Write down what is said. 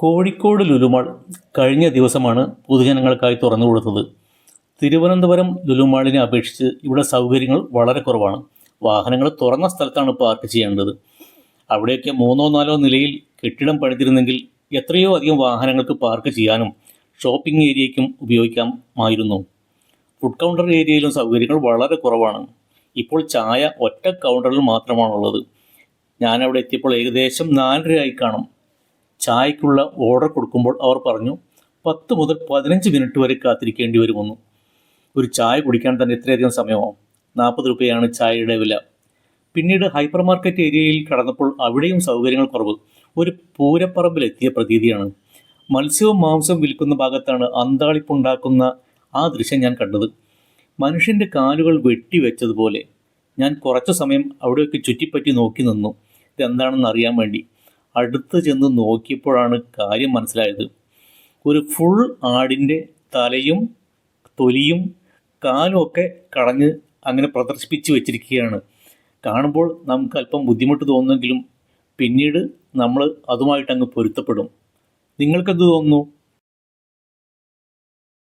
കോഴിക്കോട് ലുലുമാൾ കഴിഞ്ഞ ദിവസമാണ് പൊതുജനങ്ങൾക്കായി തുറന്നു കൊടുത്തത്. തിരുവനന്തപുരം ലുലുമാളിനെ അപേക്ഷിച്ച് ഇവിടെ സൗകര്യങ്ങൾ വളരെ കുറവാണ്. വാഹനങ്ങൾ തുറന്ന സ്ഥലത്താണ് പാർക്ക് ചെയ്യേണ്ടത്. അവിടെയൊക്കെ മൂന്നോ നാലോ നിലയിൽ കെട്ടിടം പണിതിരുന്നെങ്കിൽ എത്രയോ അധികം വാഹനങ്ങൾക്ക് പാർക്ക് ചെയ്യാനും ഷോപ്പിംഗ് ഏരിയയ്ക്കും ഉപയോഗിക്കാമായിരുന്നു. ഫുഡ് കൗണ്ടർ ഏരിയയിലും സൗകര്യങ്ങൾ വളരെ കുറവാണ്. ഇപ്പോൾ ചായ ഒറ്റ കൗണ്ടറിൽ മാത്രമാണുള്ളത്. ഞാനവിടെ എത്തിയപ്പോൾ ഏകദേശം നാലരയായി കാണും. ചായക്കുള്ള ഓർഡർ കൊടുക്കുമ്പോൾ അവർ പറഞ്ഞു പത്ത് മുതൽ പതിനഞ്ച് മിനിറ്റ് വരെ കാത്തിരിക്കേണ്ടി വരുമെന്നു. ഒരു ചായ കുടിക്കാൻ തന്നെ ഇത്രയധികം സമയമോ നാൽപ്പത് രൂപയാണ് ചായയുടെ വില. പിന്നീട് ഹൈപ്പർ മാർക്കറ്റ് ഏരിയയിൽ കടന്നപ്പോൾ അവിടെയും സൗകര്യങ്ങൾ കുറവ്. ഒരു പൂരപ്പറമ്പിലെത്തിയ പ്രതീതിയാണ്. മത്സ്യവും മാംസവും വിൽക്കുന്ന ഭാഗത്താണ് അന്താളിപ്പുണ്ടാക്കുന്ന ആ ദൃശ്യം ഞാൻ കണ്ടത്. മനുഷ്യന്റെ കാലുകൾ വെട്ടിവെച്ചതുപോലെ ഞാൻ കുറച്ചു സമയം അവിടെയൊക്കെ ചുറ്റിപ്പറ്റി നോക്കി നിന്നു. ഇതെന്താണെന്ന് അറിയാൻ വേണ്ടി. അടുത്ത് ചെന്ന് നോക്കിയപ്പോഴാണ് കാര്യം മനസ്സിലായത്. ഒരു ഫുൾ ആടിന്റെ തലയും തൊലിയും കാലും ഒക്കെ കളഞ്ഞ് അങ്ങനെ പ്രദർശിപ്പിച്ച് വെച്ചിരിക്കുകയാണ്. കാണുമ്പോൾ നമുക്ക് അല്പം ബുദ്ധിമുട്ട് തോന്നുമെങ്കിലും പിന്നീട് നമ്മൾ അതുമായിട്ട് അങ്ങ് പൊരുത്തപ്പെടും. നിങ്ങൾക്കെന്ത് തോന്നുന്നു?